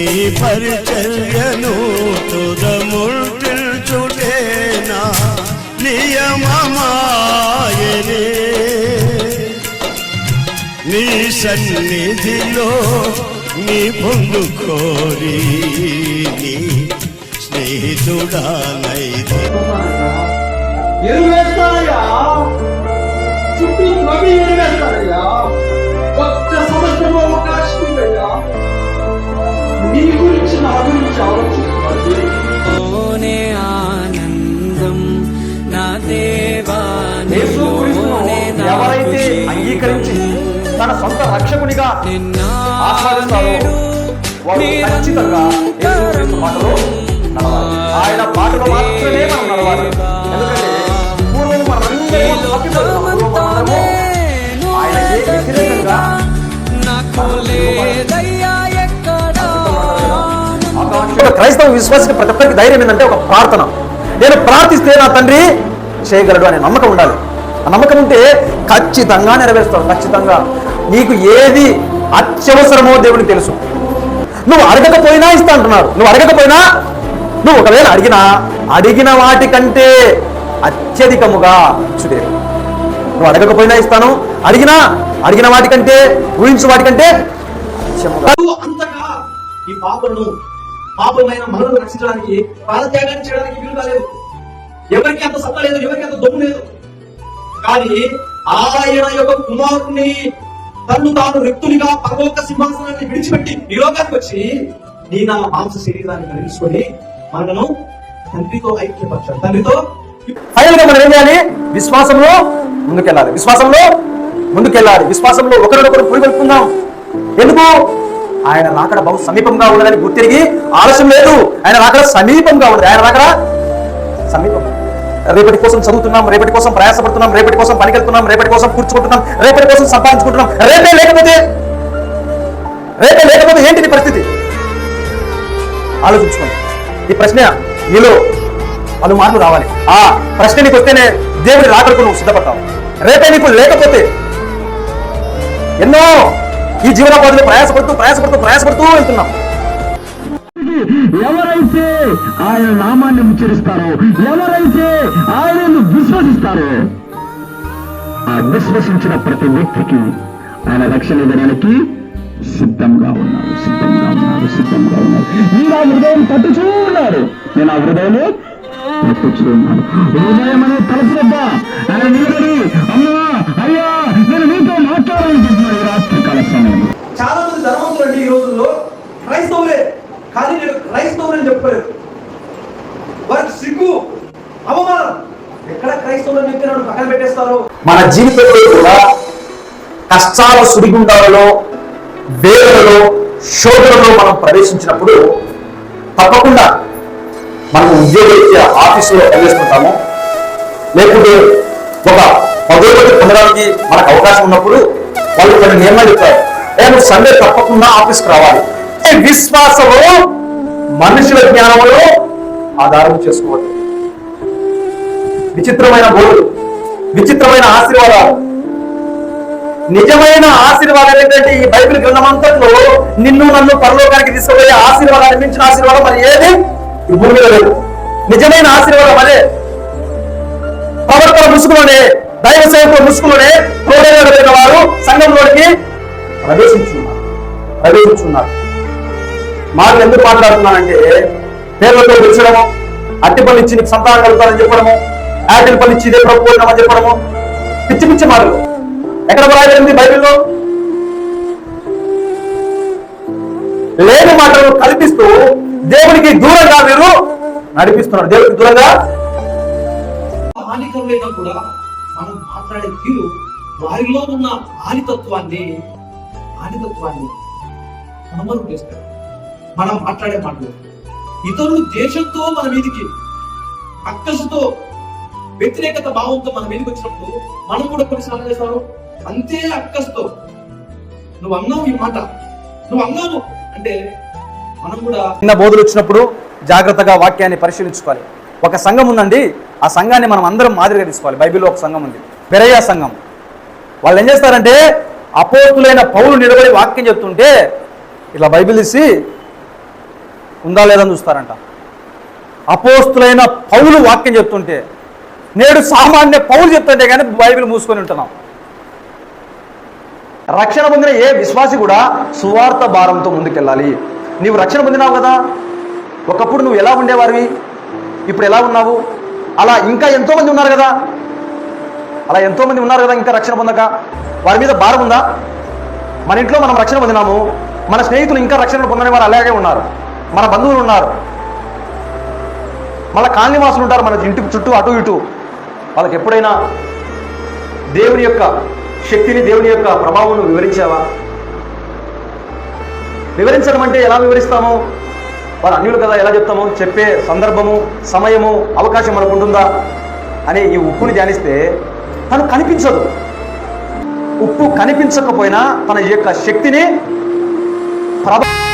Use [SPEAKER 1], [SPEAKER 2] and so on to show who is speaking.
[SPEAKER 1] ఈ పరిచర్యను తుదముర్చుటేనా నియమమాయనే. నీ సన్నిధిలో నీ పొందు కోరి నీ స్నేహితుడానైతే
[SPEAKER 2] రక్షకునిగా ఆస్వాదిస్తారో వారు ఖచ్చితంగా మాటలో ఆయన మాటలో మాత్రమే మనం నడవాలి. ఎందుకంటే పూర్వం మనమందరం తప్పిపోయాం. పూర్వం వ్యతిరేకంగా
[SPEAKER 3] క్రైస్తవ విశ్వాసికి ప్రతి ఒక్కరికి ధైర్యం ఏంటంటే ఒక ప్రార్థన. నేను ప్రార్థిస్తే నా తండ్రి చేయగలడు అనే నమ్మకం ఉండాలి. ఆ నమ్మకం ఉంటే ఖచ్చితంగా నెరవేరుస్తాడు. ఖచ్చితంగా నీకు ఏది అత్యవసరమో దేవునికి తెలుసు. నువ్వు అడగకపోయినా ఇస్తా అంటున్నాడు నువ్వు అడగకపోయినా? నువ్వు ఒకవేళ అడిగినా అడిగిన వాటికంటే అత్యధికముగా ఇచ్చుదే నువ్వు అడగకపోయినా ఇస్తాను అడిగినా అడిగిన వాటికంటే ఊహించు వాటికంటే అత్యముగా
[SPEAKER 2] అంతగా ఈ పాపను పాపమైన మనల్ని రక్షించడానికి పాదత్యాగాన్ని చేయడానికి వీలు కాలేదు. ఎవరికి అంత సత్తా లేదు ఎవరికి అంత దొమ్ము లేదు. కానీ ఆయన యొక్క కుమారుణ్ణి తను తాను రిక్తునిగా పరలోక సింహాసనాన్ని విడిచిపెట్టి ఈ లోకానికి వచ్చి నీ నా మాంస శరీరాన్ని కలిగించుకొని మనను తండ్రితో ఐక్యపరచాడు తండ్రితో
[SPEAKER 3] ఫైనల్గా మనం ఏం చేయాలి? విశ్వాసంలో ముందుకెళ్ళాలి. విశ్వాసంలో ముందుకెళ్ళాలి. విశ్వాసంలో ఒకరినొకరు పురిగొల్పుకుందాం ఎందుకు? ఆయన రాకడ బహు సమీపంగా ఉన్నదని గుర్తిరిగి ఆలస్యం లేదు. ఆయన రాకడ సమీపంగా ఉన్నది. ఆయన రాకడ సమీపం రేపటి కోసం చదువుతున్నాం రేపటి కోసం ప్రయాసపడుతున్నాం రేపటి కోసం పనికెళ్తున్నాం రేపటి కోసం కూర్చుకుంటున్నాం రేపటి కోసం సంపాదించుకుంటున్నాం. రేపే లేకపోతే రేపే లేకపోతే ఏంటి నీ పరిస్థితి? ఆలోచించుకోండి. ఈ ప్రశ్న నీలో పలు మార్లు రావాలి. ఆ ప్రశ్న నీకు వస్తేనే దేవుడి రాకడకు నువ్వు సిద్ధపడతావు. రేపే నీకు లేకపోతే ఎన్నో ఈ జీవనోపాధిలో ప్రయాసపడుతూ ప్రయాసపడుతూ ప్రయాసపడుతూ వెళ్తున్నాం.
[SPEAKER 4] ఎవరైతే ఆయన నామాన్ని ఉచ్చరిస్తారో ఎవరైతే ఆయనను విశ్వసిస్తారో ఆ విశ్వసించిన ప్రతి వ్యక్తికి ఆయన రక్షణ ఇవ్వడానికి సిద్ధంగా ఉన్నారు సిద్ధంగా ఉన్నారు సిద్ధంగా ఉన్నారు. మీరు ఆ హృదయం తట్టుచూ ఉన్నారు. నేను ఆ హృదయము తట్టుచూ ఉన్నాను. హృదయం అనే తలుపు వద్ద ఆయన నిలబడి అమ్మా అయ్యా నేను నీతో మాట్లాడాలనుకుంటున్నాను ఈ రాత్రి కాల సమయంలో.
[SPEAKER 2] చాలా మంది ధనవంతులు అండి ఈ రోజుల్లో. క్రైస్తవులే. కానీ నేను క్రైస్తవులని చెప్పలేదు. వారికి సిగ్గు అవమానం ఎక్కడ క్రైస్తవులు అని చెప్పి నన్ను పక్కన పెట్టేస్తారు?
[SPEAKER 3] మన జీవితంలో కూడా కష్టాల సుడిగుండాలలో వేదనలో శోధనలో మనం ప్రవేశించినప్పుడు తప్పకుండా మనం ఉద్యోగరీత్యా ఆఫీసులో పనిచేస్తుంటాము లేకుంటే ఒక పదోగతి పొందడానికి మనకు అవకాశం ఉన్నప్పుడు వాళ్ళు కొన్ని నియమాలు చెప్తారు. ఏ నువ్వు సండే తప్పకుండా ఆఫీస్కి రావాలి. విశ్వాసము మనుషుల జ్ఞానములో ఆధారం చేసుకోవద్దు విచిత్రమైన బోధలు విచిత్రమైన ఆశీర్వాదాలు. నిజమైన ఆశీర్వాదం ఏంటంటే ఈ బైబిల్ గ్రంథమంతట్లో నిన్ను నన్ను పరలోకానికి తీసుకుపోయే ఆశీర్వాదాన్ని మించిన ఆశీర్వాదం మరి ఏది? ఈ భూమి మీద లేదు. నిజమైన ఆశీర్వాదం అదే. ప్రవర్తన ముసుగులోనే దైవ సేవకుల ముసుగులోనే తోడైన వారు సంఘంలోనికి ప్రవేశించున్నారు. ప్రవేశించున్నారు. మాటలు ఎందుకు మాట్లాడుతున్నానంటే పేర్లతో పిలిచడము అట్టి పని ఇచ్చి నీకు సంతానం కలుగుతానని చెప్పడము యాపిల్ పని ఇచ్చి ఇదే ప్రభు అని చెప్పడము. పిచ్చి పిచ్చి మాటలు. ఎక్కడ రాయబడింది బైబిల్లో? లేని మాటలు కల్పిస్తూ దేవునికి దూరంగా మీరు నడిపిస్తున్నారు. దేవునికి దూరంగా?
[SPEAKER 2] హానికరమైనా కూడా మనం మాట్లాడే తీరు వారిలో ఉన్న ఆలితత్వాన్ని ఆలితత్వాన్ని కనుమరుగు చేస్తాడు మనం మాట్లాడే మాటలు. ఇతరులు దేశంతో మన మీదికి అక్కసుతో వ్యతిరేకత భావంతో మన మీదకి వచ్చినప్పుడు మనం కూడా కొన్నిసార్లు చేస్తారు అంతే అక్కసుతో నువ్వు అన్నావు ఈ మాట నువ్వు అన్నావు అంటే మనం కూడా
[SPEAKER 3] నిన్న బోధులు వచ్చినప్పుడు జాగ్రత్తగా వాక్యాన్ని పరిశీలించుకోవాలి. ఒక సంఘం ఉందండి ఆ సంఘాన్ని మనం అందరం మాదిరిగా తీసుకోవాలి. బైబిల్లో ఒక సంఘం ఉంది బెరయ్య సంఘం. వాళ్ళు ఏం చేస్తారంటే అపోతులైన పౌలు నిలబడి వాక్యం చెప్తుంటే ఇట్లా బైబిల్ ఇచ్చి ఉందా లేదని చూస్తారంట. అపోస్తులైన పౌలు వాక్యం చెప్తుంటే నేడు సామాన్య పౌలు చెప్తుంటే కానీ బైబిల్ మూసుకొని ఉంటున్నాం. రక్షణ పొందిన ఏ విశ్వాసి కూడా సువార్త భారంతో ముందుకెళ్ళాలి. నీవు రక్షణ పొందినావు కదా. ఒకప్పుడు నువ్వు ఎలా ఉండేవారివి? ఇప్పుడు ఎలా ఉన్నావు? అలా ఇంకా ఎంతోమంది ఉన్నారు కదా. అలా ఎంతోమంది ఉన్నారు కదా ఇంకా రక్షణ పొందక. వారి మీద భారం ఉందా? మన ఇంట్లో మనం రక్షణ పొందినాము. మన స్నేహితులు ఇంకా రక్షణ పొందని వారు అలాగే ఉన్నారు. మన బంధువులు ఉన్నారు. మళ్ళీ కాలనివాసులు ఉంటారు మన ఇంటికి చుట్టూ అటు ఇటు. వాళ్ళకి ఎప్పుడైనా దేవుని యొక్క శక్తిని దేవుని యొక్క ప్రభావం వివరించావా? వివరించడం అంటే ఎలా వివరిస్తాము? వారు అన్యులు కదా ఎలా చెప్తాము? చెప్పే సందర్భము సమయము అవకాశం మనకు ఉంటుందా? అని ఈ ఉప్పుని ధ్యానిస్తే తను కనిపించదు. ఉప్పు కనిపించకపోయినా తన యొక్క శక్తిని ప్రభావం